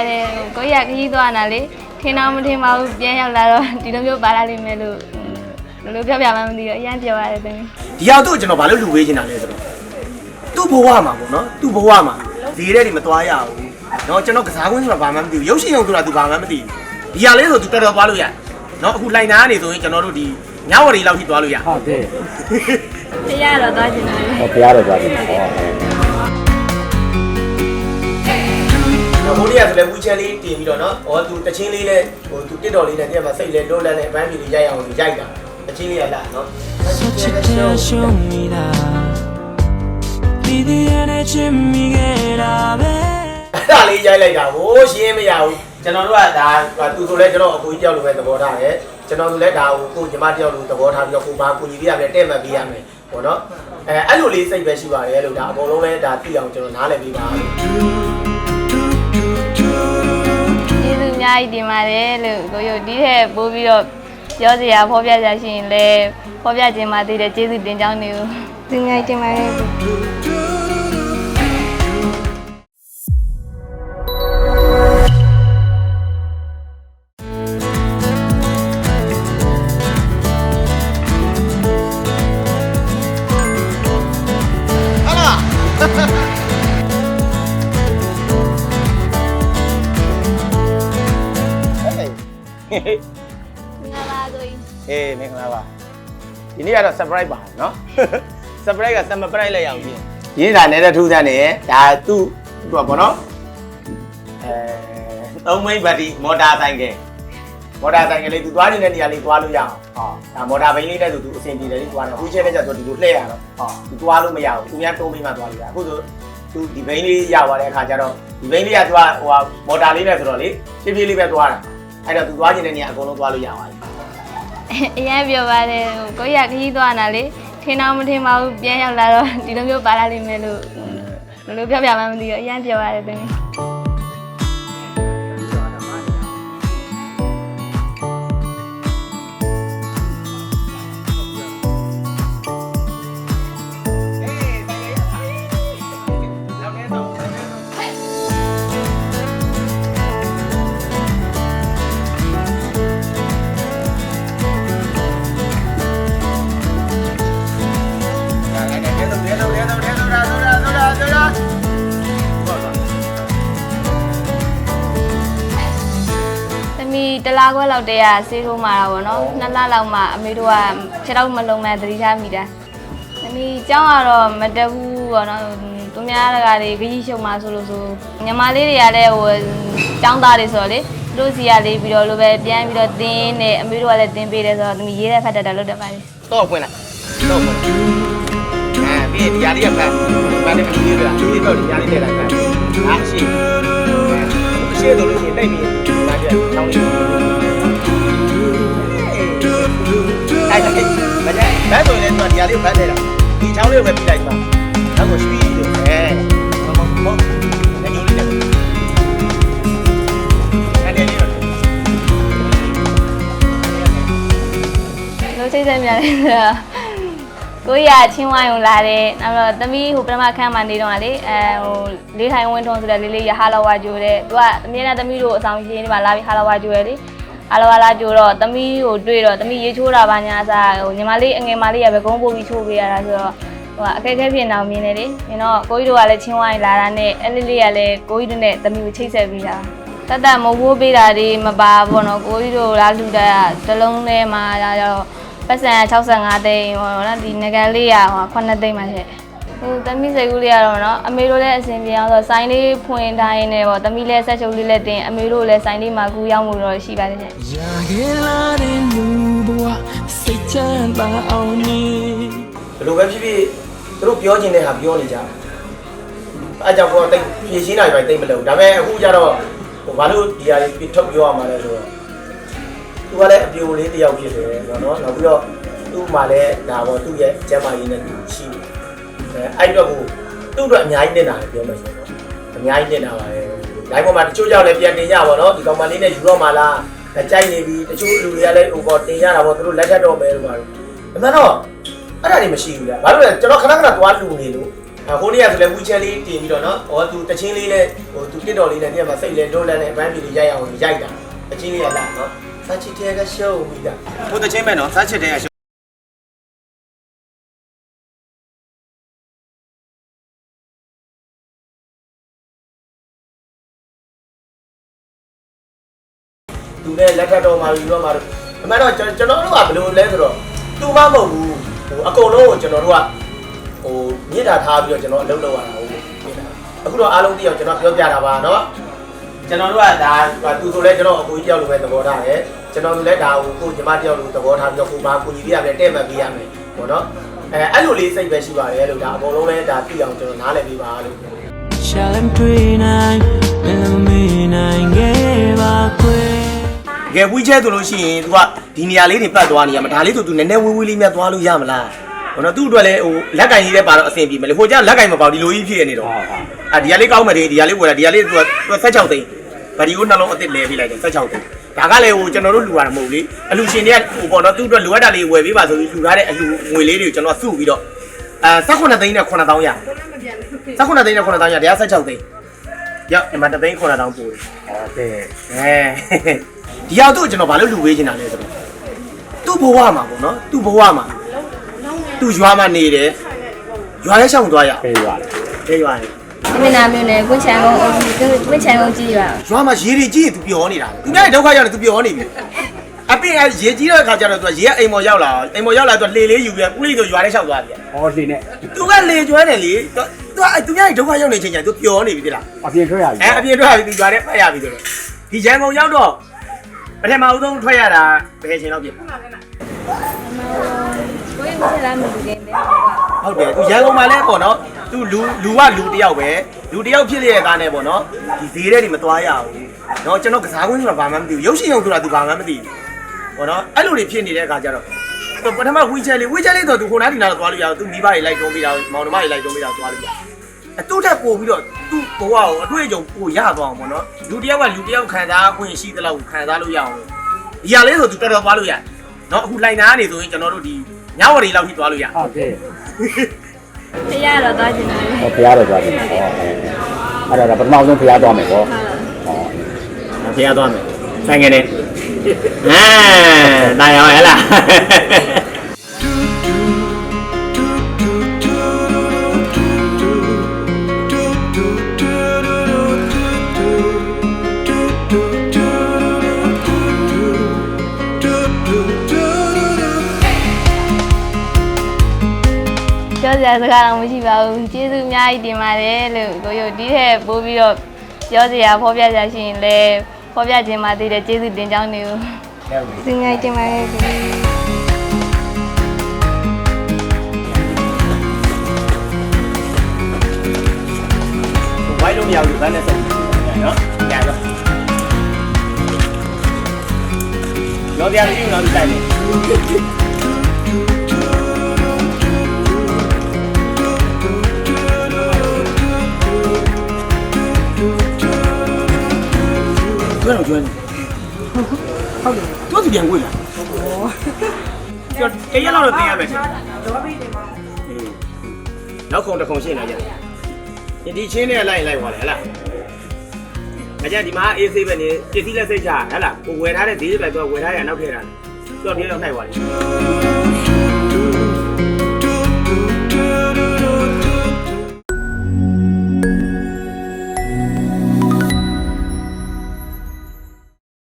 ပါတယ်ကိုကြီးကခကြီးသွားတာလေထင်တော့မထင်ပါဘူးပြန်ရောက်လာတော့ဒီလိုမျိုးပါလာလိမ့်မယ်လို့ဘယ်လိုပြောပြမှမသိတော့အရင်ပြောရတယ်တင်ဒီရောက်တော့ကျွန်တော်ဘာလို့လူဝေးချင်တာလဲဆိုတော့သူ့ဘဝမှာပေါ့နော်သူ့ဘဝမှာဈေးတဲ့တွေမသွားရဘူးနော်ကျွန်တော်ကစားကွင်းဆိုတာဘာမှမသိဘူးရုပ်ရှင်ရုံဆိုတာသူဘာမှမသိဘူးဒီရလေးဆိုသူတော်တော်သွားလို့ရတယ်နော်အခုလိုက်နာနေဆိုရင်ကျွန်တော်တို့ဒီညဝရီလောက်ထိသွားလို့ရဟုတ်တယ်ဖရတော့သွားချင်တယ်ဟောဖရားတော်သွားတယ် ဟောဟိုနေ့ကဆိုလည်းဝီချန်လေးတင်ပြီးတော့နော်ဟောသူတချင်းလေးနဲ့ဟိုသူတစ်တော်လေးနဲ့တဲ့မှာစိတ်လဲလုံးလန့်နဲ့အပန်းဖြေလေးရိုက်အောင်ရိုက်တာတချင်းလေးကလာနော်ချစ်တဲ့ရှုံးမိတာဒီဒီရနဲ့ချစ်မိခဲ့တာပဲအဲ့ဒါလေးရိုက်လိုက်တာဟိုရှင်းမရဘူးကျွန်တော်တို့ကဒါသူဆိုလဲကျွန်တော်အကိုကြီးတယောက်လိုပဲသဘောထားတယ်ကျွန်တော်ဆိုလဲဒါကိုကိုညီမတယောက်လိုသဘောထားပြီးတော့ကိုဘာကိုကြီးပြရမယ်တဲ့မှတ်ပေးရမယ်ပေါ့နော်အဲအဲ့လိုလေးစိတ်ပဲရှိပါတယ်လို့ဒါအကုန်လုံးလဲဒါသိအောင်ကျွန်တော်နားလည်ပေးပါလို့ကျေးဇူးအ များကြီးတင်ပါတယ်လို့ကိုရုပ်ဒီထက်ပို့ပြီးတော့ပြောစရာဖော်ပြစရာရှိရင်လည်းဖော်ပြခြင်းမသေးတဲ့ကျေးဇူးတင်ကြောင်းနေကိုသူငယ်တင်ပါတယ် မင်္ဂလာကိုအေးမင်္ဂလာပါဒီနေ့ကတော့ surprise ပါနော် surprise က surprise လဲရအောင်ပြင်ရင်းတာနဲ့တူးစမ်းနေဒါသူ့သူကဘောနော်အဲသုံးမိတ်ဘတ်ဒီမော်တာဆိုင်ကယ်မော်တာဆိုင်ကယ်လေးသူသွားနေတဲ့နေရာလေးသွားလို့ရအောင်ဟောဒါမော်တာဘိန်းလေးနဲ့ဆိုသူအဆင်ပြေတယ်လေးသွားတယ်အခုချက်နဲ့ကျတော့ဒီလိုလှည့်ရတော့ဟောသူသွားလို့မရဘူးသူများတိုးပြီးမှသွားလို့ရအခုဆိုသူဒီဘိန်းလေးရသွားတဲ့အခါကျတော့ဒီဘိန်းလေးကသူကဟိုမော်တာလေးနဲ့ဆိုတော့လေဖြည်းဖြည်းလေးပဲသွားတာ အဲ့တော့သူသွားနေတဲ့နေရာအကုန်လုံးသွားလို့ရသွားပြီအရင်ပြောပါတယ်ကိုကြီးကခကြီးသွားတာလေထင်တော့မထင်ပါဘူးပြန်ရောက်လာတော့ဒီလိုမျိုးပါလာလိမ့်မယ်လို့ဘယ်လိုပြောပြမှမသိတော့အရင်ပြောရတယ်တင် လားခွဲလောက်တည်းကဆေးထိုးมาတာပေါ့နော်နှစ်လလောက်မှအမေတို့ကခြေတော့မလုံးမဲ့သတိထားမိတာသမီးเจ้าကတော့မတက်ဘူးပေါ့နော်သူများတကာတွေခကြီးရှုံมาဆိုလို့ဆိုညီမလေးတွေကလည်းဟိုเจ้าသားတွေဆိုတော့လေသူတို့စီရလေးပြီးတော့လိုပဲပြန်ပြီးတော့တင်းနေအမေတို့ကလည်းတင်းပေးတယ်ဆိုတော့သမီးရေးတဲ့ဖတ်တတ်တယ်လို့တက်ပါလေ တော့ဖွင့်လိုက်တော့ဖွင့်အဲပြီးဒီရားလေးကဖန်ဖန်နေမလို့ရတာဒီတော့ဒီရားလေးနဲ့လိုက်ဖန်အားရှိအရှိတော့လို့ရှိရင်တိတ်ပြီးလာကြချောင်းလေး ဘယ်ဆိုရင်လည်းသူဒီရားလေးဖန်နေတာဒီချောင်းလေးကိုပဲပြလိုက်ပါနောက်ကိုရွှီးလို့အဲမမမလည်းညိုလေးနဲ့အဲ့ဒီလေးတော့လို့စိတ်ဆက်များတယ်ဆိုတော့ကိုကြီးကချင်းဝိုင်းကိုလာတယ်နောက်တော့သမီးဟိုပထမခန်းမှာနေတော့ကလေအဲဟိုလေးထိုင်ဝင်းထုံးဆိုတဲ့လေးလေးရဟာလာဝါဂျိုတဲ့သူကအမြဲတမ်းသမီးတို့အဆောင်ရှင်တွေမှာလာပြီးဟာလာဝါဂျိုရလေ ဟာလာဝါလာဂျိုတော့သမီးကိုတွေ့တော့သမီးရေချိုးတာပါညာစားဟိုညီမလေးအငယ်မလေးကပဲဂုံးပို့ပြီးချိုးပေးရတာဆိုတော့ဟိုအခက်အခဲဖြစ်နေအောင်မြင်နေလေမြင်တော့ကိုကြီးတို့ကလည်းချင်းဝိုင်းလာတာနဲ့အဲ့လေးလေးကလည်းကိုကြီးတို့နဲ့သမီးကိုချိတ်ဆက်ပြီးတာတတ်တတ်မဟုတ်ပေးတာတွေမပါဘောနော်ကိုကြီးတို့လားလူတာတလုံးထဲမှာတော့ပတ်စံ65သိန်းဟိုနော်ဒီငကလေးရဟို9သိန်းပါရှင့် ဟိုသမီးစိတ်ကူးလေးကတော့နော်အမေတို့လည်းအဆင်ပြေအောင်ဆိုစိုင်းလေးဖွင့်တိုင်းနေပေါ့သမီးလည်းဆက်ချုပ်လေးလည်းတင်အမေတို့လည်းစိုင်းလေးမှာကူရောက်မှုတော့ရှိပါတယ်ရှင့်ရာခဲ့လာတဲ့လူဘဝစိတ်ချမ်းသာအောင်နေဘယ်လိုပဲဖြစ်ဖြစ်သူတို့ပြောချင်တဲ့ဟာပြောနေကြတယ်အဲကြောင့်ကိုယ်ကတိတ်ဖြည့်ရှင်းတာပဲတိတ်မလုပ်ဒါပေမဲ့အခုကျတော့ဟိုဘာလို့ဒီဟာတွေထုတ်ပြောရမှာလဲဆိုတော့သူကလည်းအပြိုလေးတစ်ယောက်ဖြစ်တယ်ဆိုတော့နောက်ပြီးတော့သူ့မှာလည်းဒါပေါ့သူ့ရဲ့ကျမ်းမာရေးနဲ့သူရှိတယ် အဲအဲ့တော့ကိုသူ့အတွက်အများကြီးနေတာပြောမှဆိုတော့အများကြီးနေတာပါလေဒါပေါ်မှာတချို့ကြောင့်လည်းပြန်တင်ကြပါတော့ဒီကောင်မလေးနဲ့ယူတော့မှလားအကြိုက်နေပြီတချို့လူတွေကလည်းဟိုပေါ်တင်ရတာပေါ့သူတို့လက်ထပ်တော့မယ်လို့ပါဒါမှတော့အဲ့ဒါတွေမရှိဘူးလားဘာလို့လဲကျွန်တော်ခဏခဏသွားလူနေလို့အဲဟိုနေ့ကဆိုလဲဝီချဲလေးတင်ပြီးတော့နော်ဟောသူတချင်းလေးလဲဟိုသူတစ်တော်လေးနဲ့တည်းမှာစိတ်လဲလွတ်လပ်နေအပန်းပြည်လေးရိုက်အောင်ရိုက်တာအချင်းလေးကလာနော်စာချစ်တဲ့ကရှုံးပြီးတာဟိုတချင်းပဲနော်စာချစ်တဲ့က သူနဲ့လက်ထပ်တော်မှာပြီးတော့မှာအမှန်တော့ကျွန်တော်တို့ကဘယ်လိုလဲဆိုတော့သူမမဟုတ်ဘူးဟိုအကုန်လုံးကိုကျွန်တော်တို့ကဟိုမြစ်တာထားပြီးတော့ကျွန်တော်အလုပ်လုပ်ရတာဟုတ်အခုတော့အားလုံးသိအောင်ကျွန်တော်ပြောပြတာပါနော်ကျွန်တော်တို့ကဒါသူဆိုလဲကျွန်တော်အကူကြီးတယောက်လိုပဲသဘောထားတယ်ကျွန်တော်ဆိုလဲဒါကိုကိုညီမတယောက်လိုသဘောထားပြီးတော့ကိုပါကိုကြီးပြရမယ်တဲ့မှတ်ပေးရမယ်ပေါ့နော်အဲအဲ့လိုလေးစိတ်ပဲရှိပါတယ်လို့ဒါအကုန်လုံးလဲဒါသိအောင်ကျွန်တော်နားလည်ပေးပါလို့ Shall I pray nine and me nine gave a quay တ ကယ်ဝီချဲဆိုလို့ရှိရင် तू ကဒီနေရာလေးတွေပတ်သွားနေရမှာဒါလေးဆို तू နည်းနည်းဝေးဝေးလေးများသွားလို့ရမလားဟိုနော်သူ့အတွက်လည်းဟိုလက်ကင်ကြီးလည်းပါတော့အဆင်ပြေမယ်လေဟိုကျလက်ကင်မပေါဒီလိုကြီးဖြစ်နေတော့အာဒီကလေးကောင်းမယ်ဒီဒီကလေးဝယ်တာဒီကလေး तू က तू 16သိန်းဗဒီကိုနှလုံးအစ်စ်လဲပေးလိုက်တယ်16သိန်းဒါကလည်းဟိုကျွန်တော်တို့လူရတာမဟုတ်လေအလူရှင်တွေကဟိုပေါ့နော်သူ့အတွက်လိုအပ်တာလေးဝယ်ပေးပါဆိုပြီးလူထားတဲ့အလူငွေလေးတွေကိုကျွန်တော်စုပြီးတော့အာ18သိန်းနဲ့9000ရ18သိန်းနဲ့9000ရတရား16သိန်းရောက်ဒီမှာ3သိန်း9000ပို့တယ် ဟုတ်တယ် အဲ ဒီရောက်တော့ကျွန်တော်ဘာလို့လူဝေးချင်တာလဲဆိုတော့သူ့ဘဝမှာပေါ့နော်သူ့ဘဝမှာသူ့ရွာမှာနေတယ်ရွာလည်းရှောင်သွားရပေးရတယ်တဲ့ရွာလေမင်းနာမျိုးနဲ့ကွင်းချန်ကုန်းကွင်းချန်ကုန်းကြည့်ရအောင်ရွာမှာရေတွေကြီးရင်သူပျော်နေတာသူများရဲ့ဒုက္ခရောက်တယ်သူပျော်နေပြီအပင်ကရေကြီးတဲ့အခါကျတော့သူကရေကအိမ်ပေါ်ရောက်လာအိမ်ပေါ်ရောက်လာတော့လှေလေးယူပြီးပူလေးဆိုရွာလည်းရှောင်သွားပြီဟောလှေနဲ့သူကလေကျွမ်းတယ်လေသူကသူများရဲ့ဒုက္ခရောက်နေချိန်ကျသူပျော်နေပြီတိလားအပြင်ထွက်ရပြီအဲအပြင်ထွက်ပြီသူရွာထဲပတ်ရပြီဆိုတော့ဒီရန်ကုန်ရောက်တော့ ပထမဦးဆုံးထွက်ရတာဘယ်အချိန်လောက်ဖြစ်လဲကိုယ်ကိုယ်လာမလူခဲ့မယ်ဟုတ်တယ်သူရန်ကုန်မှာလဲပေါ့နော်သူလူလူကလူတယောက်ပဲလူတယောက်ဖြစ်ရတဲ့ကားနဲ့ပေါ့နော်ဒီဈေးတဲ့တွေမသွားရဘူးနော်ကျွန်တော်ကစားကွင်းဆိုတာဘာမှမသိဘူးရုပ်ရှင်ရုံဆိုတာသူဘာမှမသိဘူးပေါ့နော်အဲ့လိုတွေဖြစ်နေတဲ့အခါကျတော့ပထမဝီချဲလေးဝီချဲလေးတော့သူခုနကဒီနာတော့သွားလို့ရအောင်သူမိဘတွေလိုက်တွန်းပေးတာမောင်နှမတွေလိုက်တွန်းပေးတာသွားလို့ရအောင် အတူတက်ပို့ပြီးတော့သူ့ဘဝကိုအတွေ့အကြုံပို့ရသွားအောင်ပေါ့နော်လူတစ်ယောက်ကလူတစ်ယောက်ခံစားခွင့်ရှိသလောက်ခံစားလို့ရအောင်ဒီရလေးဆိုသူတော်တော်သွားလို့ရတယ်နော်အခုလိုင်နာကနေဆိုရင်ကျွန်တော်တို့ဒီညဝရီလောက်ထိသွားလို့ရဟုတ်ကဲ့ဖရတော့သွားခြင်းတယ်ဟောဖရတော့သွားခြင်းဟောအဲ့ဒါတော့ပထမဆုံးဖရသွားမယ်ပေါ့ဟောဖရသွားမယ်ဆိုင်ငယ်နဲ့အဲနိုင်အောင်ဟဲ့လား ပြောစရာစကားတော့မရှိပါဘူးကျေးဇူးအများကြီးတင်ပါတယ်လို့ကိုရုပ်ဒီထက်ပို့ပြီးတော့ပြောစရာဖော်ပြစရာရှိရင်လည်းဖော်ပြခြင်းမှာတည်တဲ့ကျေးဇူးတင်ကြောင်းတွေကိုသူငယ်တင်ပါတယ်ဒီဝိုင်းလို့မရဘူးဗန်းနဲ့ဆက်နော်ကြတော့ရောပြမရှိဘူးနော်ဒီတိုင်းလေး ကျွမ်းတော့ကျွမ်းဟုတ်တယ်ကျွမ်းစီပြန်ကိုလာကျော်တရက်လောက်တော့တင်ရမယ်နောက်ခုံတစ်ခုံရှင်းလာကြတယ်ဒီချင်းနဲ့လိုက်လိုက်သွားတယ်ဟဲ့လားအကြဒီမှာအေးဆေးပဲနေပစ္စည်းလက်စိတ်ချဟဲ့လားကိုဝယ်ထားတဲ့ဈေးပဲသူကဝယ်ထားရနောက်ထည့်တာသူကပြေတော့နှိုက်သွားတယ်